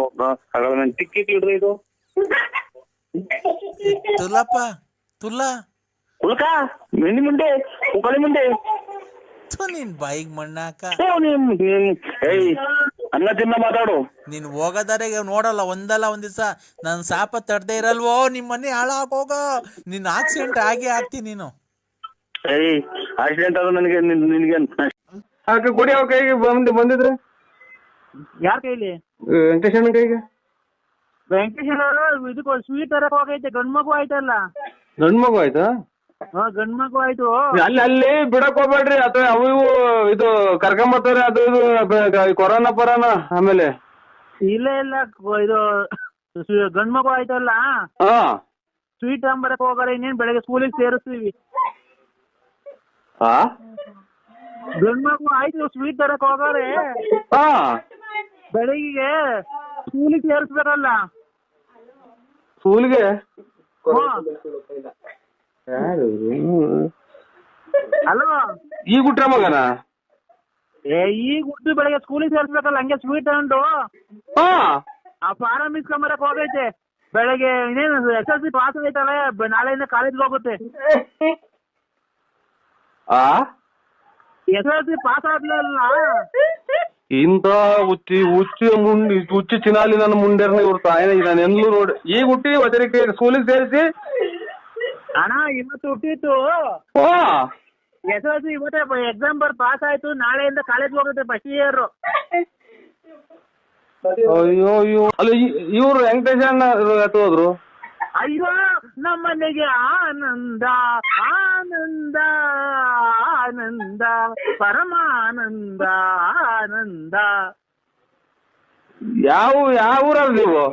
ಹಾಗಾದ್ರೆ ನನ್ ಟಿಕ್ಕಿ ಇಡ್ರಿ ಇದು. ಏ ತುಲಪ್ಪ ತುಲಾ. ಉಳ್ಕ? ನಿನ್ನ ಮುಂದೆ? ಪುಕಳಿ ಮುಂದೆ. ಥು ನಿನ್ ಬಾಯಿಗೆ ಮಣ್ಣಾಕ. ನಿಮ್ ನಿಮ್- ಏಯ್ ಅನ್ನ ತಿನ್ನ ಮಾತಾಡು. ನೀನ್ ಹೋಗದಾರೆ ನೋಡಲ್ಲ ಒಂದಲ್ಲ ಒಂದ್ ದಿವಸ. ನನ್ ಸಾಪ ತಡ್ದೇ ಇರಲ್ವೋ ನಿಮ್ ಮನೆ ಹಾಳಾಗೋಗ. ನಿನ್ ಆಕ್ಸಿಡೆಂಟ್ ಆಗಿ ಹಾಕ್ತಿ ನೀನು. ಏಯ್ ಆಕ್ಸಿಡೆಂಟ್ ಆದ್ರೆ ನನಗೆ ನಿನ್- ನಿನ್ಗೆ ಆಕೆ ಕುಡಿಯೋ ಕೈಗೆ ಬಂದ್ ಬಂದಿದ್ರೆ. ಯಾರ ಕೈಲಿ? ವೆಂಕಟೇಶಣ್ಣ ಕೈಗೆ. ವೆಂಕಟೇಶ್ ಅವರು ಇದಕ್ಕೆ ಸ್ವೀಟ್ ತರಕ್ ಹೋಗೈತೆ ಗಂಡ್ ಮಗು ಆಯ್ತಲ್ಲ. ಗಂಡ್ ಮಗು ಆಯ್ತಾ? ಹಾ ಗಂಡ್ ಮಗು ಆಯ್ತು. ಅಲ್ಲಿ ಅಲ್ಲಿ ಬಿಡಕ್ ಹೋಗ್ಬೇಡ್ರಿ. ಅಥವಾ ಅವು ಇವು ಇದು ಕರ್ಕೊಂಬರ್ತಾರೆ ಅದು ಇದು ಬ- ಕೊರೋನಾ ಪರೋನಾ ಆಮೇಲೆ. ಇಲ್ಲ ಇಲ್ಲ ಇದು ಸ್ವ- ಗಂಡ್ ಮಗು ಆಯ್ತಲ್ಲ? ಹಾ. ಸ್ವೀಟ್ ಅಂಬರಕ್ ಹೋಗಲ್ಲ ಇನ್ನೇನ್ ಬೆಳಗ್ಗೆ ಸ್ಕೂಲಿಗೆ ಸೇರಿಸ್ತೀವಿ. ಹಾ ಗಂಡ್ ಮಗು ಆಯ್ತು ಸ್ವೀಟ್ ತರಕ್ ಹೋಗಾರೆ. ಹಾ. ಬೆಳಿಗ್ಗೆ ಸ್ಕೂಲಿಗೆ ಸೇರಿಸ್ಬೇಕಲ್ಲ? ಸ್ಕೂಲ್ಗೆ ಹ್ಮ್. ಯಾರು? ಹಲೋ ಈಗ ಹುಟ್ರ ಮಗನ? ಏ ಈಗ ಹುಟ್ಟಿ ಬೆಳಗ್ಗೆ ಸ್ಕೂಲಿಗೆ ಸೇರಿಸ್ಬೇಕಲ್ಲ ಹಂಗೆ ಸ್ವೀಟ್ ತಗೊಂಡು ಹಾ. ಆ ಫಾರಂ ಇಸ್ಕೊಂಬರಕ್ ಹೋಗೈತೆ. ಬೆಳಗ್ಗೆ ಇನ್ನೇನು ಎಸ್ ಎಲ್ ಸಿ ಪಾಸ್ ಆಗೈತಲ್ಲ ನಾಳೆಯಿಂದ ಕಾಲೇಜ್ಗೆ ಹೋಗುತ್ತೆ. ಆ? ಎಸ್ ಎಲ್ ಸಿ ಪಾಸ್ ಆದ್ಲಲ್ಲ ಇಂತ ಹುಚ್ಚಿ ಹುಚ್ಚಿ ಮುಂಡಿ ಹುಚ್ಚಿ ಚಿನಾಲಿ ನನ್ನ ಮುಂಡೆರ್ನ ಇವ್ರ ತಾಯಿನ ನಾನು ಎಲ್ಲೂ ನೋಡಿ ಈಗ ಹುಟ್ಟಿ ಒದರಿಕೆ ಸ್ಕೂಲಿಗೆ ಸೇರಿಸಿ ಅಣ್ಣ ಇವತ್ತು ಹುಟ್ಟಿತ್ತು. ಓ! ಎಸ್ ಎಲ್ ಸಿ ಇವತ್ತೇ ಎಕ್ಸಾಮ್ ಬರ್ ಪಾಸ್ ಆಯ್ತು. ನಾಳೆಯಿಂದ ಕಾಲೇಜ್ ಹೋಗುತ್ತೆ ಫಸ್ಟ್ ಇಯರ್ ಅಯ್ಯೋ ಅಯ್ಯೋ. ಅಲ್ಲ ಇವ್ರು ವೆಂಕಟೇಶಣ್ಣ ಎತ್ತು ಹೋದ್ರು? ಅಯ್ಯೋ ನಮ್ಮನೆಗೆ ಆನಂದ ಆನಂದ ಆನಂದ ಪರಮಾನಂದ ಆನಂದ. ಯಾವ ಯಾವ ಊರಲ್ಲಿ ನೀವು?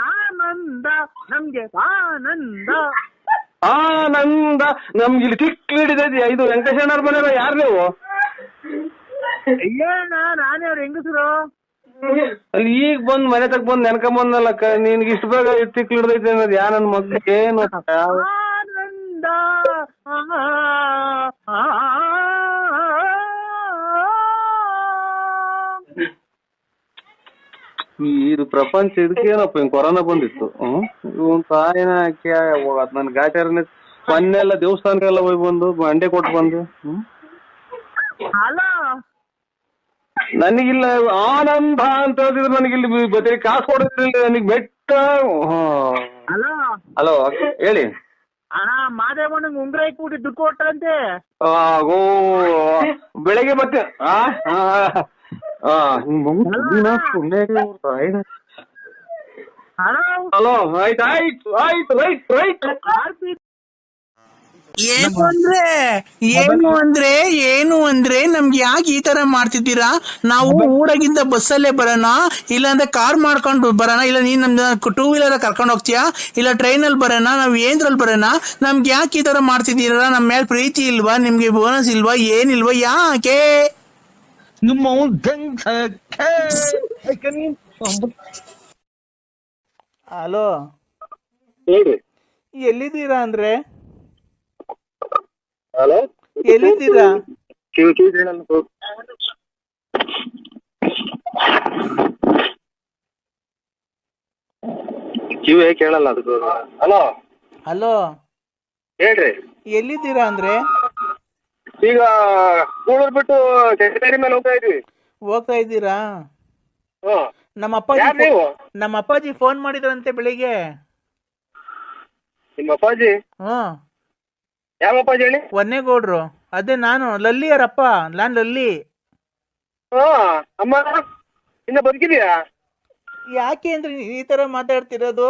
ಆನಂದ ನಮ್ಗೆ ಆನಂದ. ಆನಂದ ನಮ್ಗೆ ಇಲ್ಲಿ ತಿಕ್ ಹಿಡಿದೈತಿ ಇದು ವೆಂಕಟೇಶಣ್ಣವ್ರ ಮನೆ ಯಾರು ನೀವು ಅಯ್ಯಣ್ಣ ನಾನೇ ಅವ್ರ ಹೆಂಗಸರು ಅಲ್ಲಿ ಈಗ ಬಂದ್ ಮನೆ ತಕ್ ಬಂದ್ ನೆನ್ಕೊಂಬಂದಲ್ಲ ನಿನ್ಗೆ ಇಷ್ಟ ಬೇಗ ತಿಕ್ ಹಿಡ್ದೈತಿ ಅನ್ನೋದು ಯಾ ನನ್ ಮಗ ಏನು ಆನಂದ ಆ, ಇದು ಪ್ರಪಂಚ ಇದಕ್ಕೇನಪ್ಪ ಹಿಂಗ್ ಕೊರೋನಾ ಬಂದಿತ್ತು. ಹ್ಮ್? ಇವನ್ ತಾಯಿನ ಅದ್ ನನ್ ಗಾಟ್ಯಾರನೆ ಮೊನ್ನೆಲ್ಲ ದೇವಸ್ಥಾನಕ್ಕೆಲ್ಲ ಹೋಗಿ ಬಂದು ಅಂಡೆ ಕೊಟ್ಟು ಬಂದು ಹ್ಮ್? ಹಲೋ? ನನಗಿಲ್ಲ ಆನಂದ ಅಂತ ಹೇಳಿದ್ರೆ ನನಗಿಲ್ಲಿ ಬದಲಿ ಕಾಸು ಕೊಡೋದಿಲ್ಲ ನನಗೆ ಬೆಟ್ಟ. ಹಲೋ? ಹಲೋ ಹೇಳಿ. ಅಣ್ಣ ಮಾದೇವಣ್ಣಂಗ್ ಉಂಗ್ರ ಕೂಡಿ ದುಡ್ಡು ಕೊಟ್ಟಂತೆ ಓ ಬೆಳಗ್ಗೆ ಮತ್ತೆ ಆ? ಹಲೋ ಆಯ್ತು ಆಯ್ತು ಆಯ್ತು ರೈಟ್ ರೈಟ್ ಏನು ಅಂದ್ರೆ ಏನು ಅಂದ್ರೆ ಏನು ಅಂದ್ರೆ ನಮ್ಗೆ ಯಾಕೆ ಈ ತರ ಮಾಡ್ತಿದ್ದೀರಾ? ನಾವು ಊರಾಗಿಂದ ಬಸ್ಸಲ್ಲೇ ಬರೋಣ ಇಲ್ಲಾಂದ್ರೆ ಕಾರ್ ಮಾಡ್ಕೊಂಡು ಬರೋಣ ಇಲ್ಲ ನೀನ್ ನಮ್ದು ಟೂ ವೀಲರ್ ಕರ್ಕೊಂಡು ಹೋಗ್ತೀಯಾ? ಇಲ್ಲ ಟ್ರೈನಲ್ಲಿ ಬರೋಣ ನಾವ್ ಏನ್ರಲ್ಲಿ ಬರೋಣ? ನಮ್ಗೆ ಯಾಕೆ ಈ ತರ ಮಾಡ್ತಿದ್ದೀರಾ? ನಮ್ಮ ಮೇಲೆ ಪ್ರೀತಿ ಇಲ್ವಾ? ನಿಮ್ಗೆ ಬೋನಸ್ ಇಲ್ವಾ? ಏನಿಲ್ವಾ? ಯಾಕೆ? ಹಲೋ ಹೇಳ್ರಿ ಎಲ್ಲಿದ್ದೀರಾ ಅಂದ್ರೆ? ಹಲೋ ಎಲ್ಲಿದ್ದೀರಾ? ಕಿವಿ ಕಿವಿ ಕೇಳಲ್ಲ ಕಿವಿ ಕೇಳಲ್ಲ ಅದು. ಹಲೋ ಹಲೋ ಹೇಳ್ರಿ. ಎಲ್ಲಿದ್ದೀರಾ ಅಂದ್ರೆ? ಈಗ ಕೂಳೂರ್ ಬಿಟ್ಟು ಕೆಂಗೇರಿ ಮೇಲೆ ಹೋಗ್ತಾ ಇದ್ವಿ. ಹೋಗ್ತಾ ಇದ್ದೀರಾ? ನಮ್ಮ ಅಪ್ಪಾಜಿ ಯಾರ್ ನೀವು? ನಮ್ಮ ಅಪ್ಪಾಜಿ ಫೋನ್ ಮಾಡಿದ್ರಂತೆ ಬೆಳಿಗ್ಗೆ. ನಿಮ್ಮ ಅಪ್ಪಾಜಿ? ಹ್ಮ್ ಯಾವ ಅಪ್ಪಾಜಿ ಹೇಳಿ? ಒನ್ನೇಗೌಡ್ರು ಅದೇ ನಾನು ಲಲ್ಲಿ ಯಾರಪ್ಪ ನಾನ್ ಲಲ್ಲಿ. ಹಾ ಅಮ್ಮ ಇನ್ನ ಬದುಕಿದ್ಯಾ ಯಾಕೆ ಅಂದ್ರೆ ಈ ತರ ಮಾತಾಡ್ತಿರೋದು?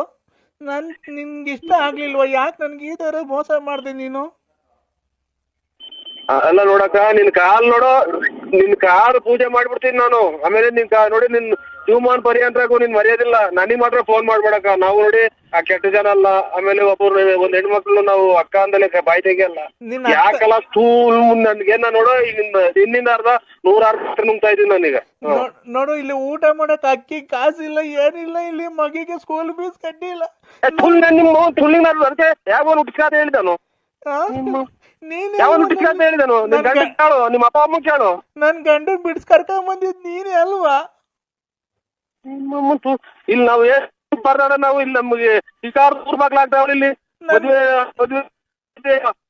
ನನ್ ನಿನ್ಗೆ ಇಷ್ಟ ಆಗ್ಲಿಲ್ವಾ? ಯಾಕೆ ನನ್ಗೆ ಈ ತರ ಮೋಸ ಮಾಡ್ದೆ ನೀನು? ಅಲ್ಲ ನೋಡಕ್ಕ ನಿನ್ ಕಾಲ್ ನೋಡೋ ನಿನ್ ಕಾಲ್ ಪೂಜೆ ಮಾಡ್ಬಿಡ್ತೀನಿ ನಾನು. ಆಮೇಲೆ ನಿನ್ ಕಾ ನೋಡಿ ನಿನ್ ಶಿವಮಾನ್ ಅಂದ್ರಾಗು ನಿನ್ ಮರ್ಯಾದಿಲ್ಲ. ನನಗ್ ಮಾತ್ರ ಫೋನ್ ಮಾಡ್ಬೇಡಕ್ಕ. ನಾವು ನೋಡಿ ಆ ಕೆಟ್ಟ ಜನ ಅಲ್ಲ. ಆಮೇಲೆ ಒಬ್ಬರು ಒಂದ್ ಹೆಣ್ಮಕ್ಳು ನಾವು ಅಕ್ಕ ಅಂದಲೇ ಬಾಯ್ ತೆಗಿಯಲ್ಲ ನಿನ್ನ ಅಕ್ಕ- ಯಾಕಲ್ಲ ಸ್ಕೂಲ್ ನನ್ಗೆ ಏನ ನೋಡೋ ಈಗ ಇನ್ನಿಂದ ಅರ್ಧ ನೂರಾರು ಮೀಟರ್ ನುಂಗ್ತಾ ಇದೀನಿ ನಾನೀಗ. ಹ್ಮ್. ನೋ- ನೋಡು ಇಲ್ಲಿ ಊಟ ಮಾಡಕ್ ಅಕ್ಕಿ ಕಾಸಿಲ್ಲ ಏನಿಲ್ಲ ಇಲ್ಲಿ ಮಗಿಗೆ ಸ್ಕೂಲ್ ಫೀಸ್ ಕಟ್ಟಿಲ್ಲ. ಏ, ನಿಮ್ಮ ತುಳ್ಳಿಗೆ ನಾನು ಅದಕ್ಕೆ ಹೇಳಿದನು ಆ? ನೀನ್ ಯಾವ ಎಲ್ಲಿ ಅಂತ? ಹೇಳಿದನು ನಿನ್ ಗಂಡ ಕೇಳು ನಿಮ್ಮ ಅಪ್ಪ ಅಮ್ಮ ಕೇಳು ನನ್ ಗಂಡ ಬಿಡ್ಸ್ ಕರ್ಕೊಂಡ್ ಬಂದಿದ್ ನೀನೇ ಅಲ್ವಾ ನಿಮ್ಮಮ್ಮ ತು- ಇಲ್ಲಿ ನಾವು ಏನ್ ಬರ್ದಾರ ನಾವು ಇಲ್ಲಿ ನಮಗೆ ಶಿಕಾರ ದೂರ್ ಬಾಗ್ಲಾಗ್ತಾವ ಇಲ್ಲಿ ಮದ್ವೆ ಮದ್ವೆ.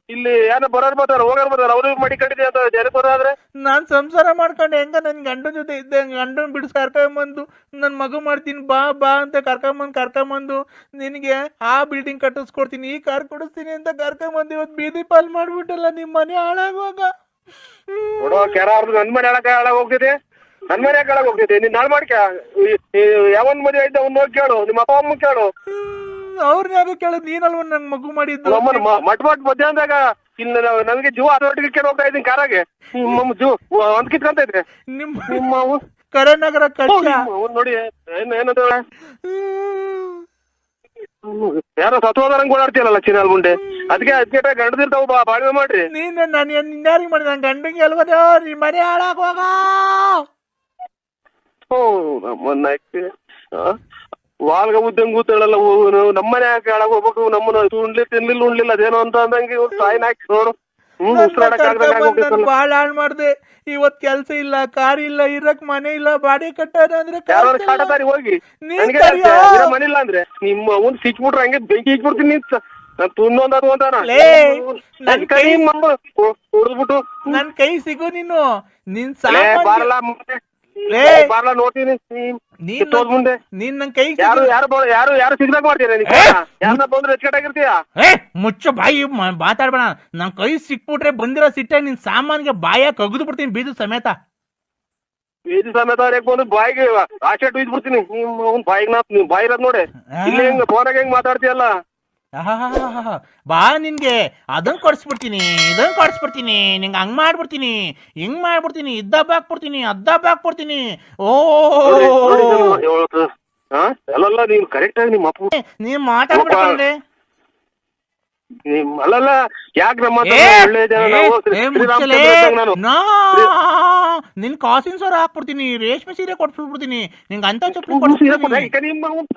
ಇಲ್ಲಿ ಏನೋ ಬರೋರ್ ಬರ್ತಾರ ಹೋಗೋರ್ ಬರ್ತಾರ ಅವ್ರಿಗೆ ಮಾಡಿ ಕಟ್ಟಿದೆ ಅಂತ ಜನ ಬರೋದ್ರೆ ನಾನ್ ಸಂಸಾರ ಮಾಡ್ಕೊಂಡು ಹೆಂಗ ನನ್ ಗಂಡನ ಜೊತೆ ಇದ್ದೆ ಗಂಡನ್ ಬಿಡಿಸ್ ಕರ್ಕೊಂಬಂದು ನನ್ ಮಗು ಮಾಡ್ತೀನಿ ಬಾ ಬಾ ಅಂತ ಕರ್ಕೊಂಬಂದು ಕರ್ಕೊಂಬಂದು ನಿನಗೆ ಆ ಬಿಲ್ಡಿಂಗ್ ಕಟ್ಟಿಸ್ಕೊಡ್ತೀನಿ ಈ ಕಾರ್ ಕೊಡಿಸ್ತೀನಿ ಅಂತ ಕರ್ಕೊಂಬಂದು ಇವತ್ತು ಬೀದಿ ಪಾಲ್ ಮಾಡ್ಬಿಟ್ಟಲ್ಲ ನಿಮ್ ಮನೆ ಹಾಳಾಗುವಾಗ. ನೋಡೋ ಕೆರ ಅವ್ರದ್ದು ನನ್ ಮನೆ ಹೇಳಕ್ ಹೋಗ್ತಿದೆ. ನನ್ ಮನೆ ಹೋಗ್ತೈತೆ ನೀನ್ ನಾಳೆ ಮಾಡ್ಕ. ಯಾವನ್ ಮದುವೆ ಇದ್ದ ಅವ್ನ್ ಹೋಗಿ ಕೇಳು ನಿಮ್ಮ ಅಪ್ಪ ಅಮ್ಮ ಕೇಳು. ಅವ್ರನ್ನ ಯಾರು ಕೇಳೋದು? ನೀನಲ್ವ ನನ್ ಮಗು ಮಾಡಿದ್ದು? ನಮ್ಮನ್ನ ಮ- ಮಟ್ ಮಟ್ ಮಧ್ಯಾಹ್ನದಾಗ ಇಲ್ಲಿ ನಾವು- ನನಗೆ ಜೀವ ಅದರೊಟ್ಟಿಗೆ ಕೇಳಿ ಹೋಗ್ತಾ ಇದ್ದೀನಿ ಕಾರಾಗೆ. ನಿಮ್ಮ ಜೀವ ಒಂದ್ ಕಿತ್ಕೊಂತ ಇದ್ರೆ ನಿಮ್ಮ ನಿಮ್ಮ ಅವ್ವ- ಕರನಗರ ಕಟ್ಟ ಕಚ್ಚ. ನಿಮ್ಮ ಅವ್ವನ್ ನೋಡಿ ಏನ್ ಹೇಳ ಯಾರೋ ಸತ್ವಾದಂಗ್ ಓಡಾಡ್ತೀಯಲ್ಲ ಚಿನ್ನಾಲ್ ಮುಂಡೆ ಅದಕ್ಕೆ ಅದಕ್ಕೆ ಗಂಡದಿರ್ತಾವ ಬಾ ಬಾಳ್ವೆ ಮಾಡ್ರಿ. ನೀನ್ ನಾನು ನಿನ್ಯಾರಿಗೆ ಮಾಡಿದ? ನನ್ ಗಂಡಂಗೆ ಅಲ್ವನೋ ನೀ ಮನೆ ಹಾಳಾಗ್ ಹೋಗ. ಓ ನಮ್ಮನ್ನ ಆ? ವಾಲ್ಗ ಉದ್ದಂಗ್ ಕೂತಳಲ್ಲ ನಮ್ಮನೆ ಯಾಕೆ ಹಾಳಾಗ್ ಹೋಗ್ಬೇಕು ನಮ್ಮನ್ನ ಉಣ್ಲಿ ತಿನ್ಲಿಲ್ಲ ಉಣ್ಲಿಲ್ಲ ಅದೇನೋ ಅಂತ ಅಂದಂಗೆ ಇವ್ರು ತಾಯಿನ ಹಾಕಿ ನೋಡು. ಬಹಳ ಹಾಳು ಆಗ್ದಂಗ್ ಬಾಳ ಹಾಳ್ ಮಾಡ್ದೆ. ಇವತ್ ಕೆಲ್ಸ ಇಲ್ಲ ಕಾರ್ ಇಲ್ಲ ಇರಕ್ ಮನೆ ಇಲ್ಲ ಬಾಡಿ ಕಟ್ಟಾರ ಅಂದ್ರೆ ಇಲ್ಲ. ಹೋಗಿ? ಕರಿಯೋ. ಮನಿಲ್ಲ ಅಂದ್ರೆ ನಿಮ್ಮ ಅವನ್ ಸಿಕ್ಬಿಟ್ರೆ ಹಂಗೆ ಬೆಂಕಿ ಇಟ್ಬಿಡ್ತೀನಿ ನೀನ್ ಕೈ- ಹೊಡೆದ್ಬಿಟ್ಟು ನನ್ ಕೈ ಸಿಗು ನೀನು. ನಿನ್ ಲೇ, ಸಾಮಾನ್ಯ ಬಾರಲ್ಲ ಮುಂದೆ ಲೇ. ಲೇ, ಬಾರಲ್ಲ ನೋಡ್ತೀನಿ. ನೀನ್ ನೀನ್ ಮುಂದೆ. ನೀನ್ ನನ್ ಕೈ ಯಾರು ಯಾರು ಬ- ಯಾರು ಯಾರು ಸಿಗ್ದಾಗ ಮಾಡ್ತೀರ ನೀನ್? ಏ? ಯಾರನ್ನ ಬಂದ್ರೆ ಎಚ್ಕಟ್ಟಾಗಿರ್ತೀಯ ಏ ಮುಚ್ಚ ಬಾಯಿ ಮ- ಮಾತಾಡ್ಬೇಡ. ನನ್ ಕೈ ಸಿಕ್ಬಿಟ್ರೆ ಬಂದಿರೋ ಸಿಟ್ಟೆ ನಿನ್ ಸಾಮಾನ್ಗೆ ಬಾಯ ಕಗ್ದು ಬಿಡ್ತೀನಿ ಬೀಜ ಸಮೇತ. ಬೀದಿ ಸಮೇತ ಅವ್ರ್ ಯಾಕ್ ಬಂದು ಬಾಯಿಗೆ ಆಚೆ ಬೀದ್ ಬಿಡ್ತೀನಿ ನಿಮ್ ಅವ್ನ್ ಬಾಯಿಗೆ ನಾ ನೀವ್ ಬಾಯಿ ಇರೋದ್ ನೋಡಿ. ಇಲ್ಲಿ ಹೆಂಗ್ ಫೋನಾಗ ಹೆಂಗ್ ಮಾತಾಡ್ತೀಯಲ್ಲ? ಆಹಾಹಾಹಾಹಾ. ಬಾ ನಿನ್ಗೆ. ಅದನ್ ಕೊಡ್ಸ್ಬಿಡ್ತೀನಿ ಇದನ್ ಕೊಡ್ಸ್ಬಿಡ್ತೀನಿ. ನಿಂಗೆ ಹಂಗ್ ಮಾಡ್ಬಿಡ್ತೀನಿ. ಹಿಂಗ್ ಮಾಡ್ಬಿಡ್ತೀನಿ. ಇದ್ದಬ್ಬ ಹಾಕ್ಬಿಡ್ತೀನಿ ಅದ್ದಬ್ಬ ಹಾಕ್ಬಿಡ್ತೀನಿ ಓ? ಅಲ್ಲಲ್ಲ ನೀನ್ ಕರೆಕ್ಟ್ ಆಗಿ ನಿಮ್ಮ ಅಪ್ಪ ನೀವ್ ಮಾತಾಡ್ಬಿಡ್ಕೊಂಡೆ ನಿಮ್ ಅಲ್ಲಲ್ಲ ಯಾಕೆ ನಮ್ಮ ಹತ್ರ ಒಳ್ಳೆ ಜನ ನಾವು? ಶ್ರೀರಾಮಚಂದ್ರ ಇದ್ದಂಗ್ ನಾನು. ನಿನ್ ಕಾಸಿನ ಸರ್ ಹಾಕ್ಬಿಡ್ತೀನಿ ರೇಷ್ಮೆ ಸೀರೆ ಕೊಟ್ಬಿಡ್ತೀನಿ ನಿಂಗೆ ಅಂತ ಚಪ್ಪಲಿ ಕೊಡ್ಸಿ ಕೊಡ್ತಾ ಕೊಡ್ಸ್ಬಿಡ್ತೀನಿ ನಿಮ್ಮ ಅವ್ನ್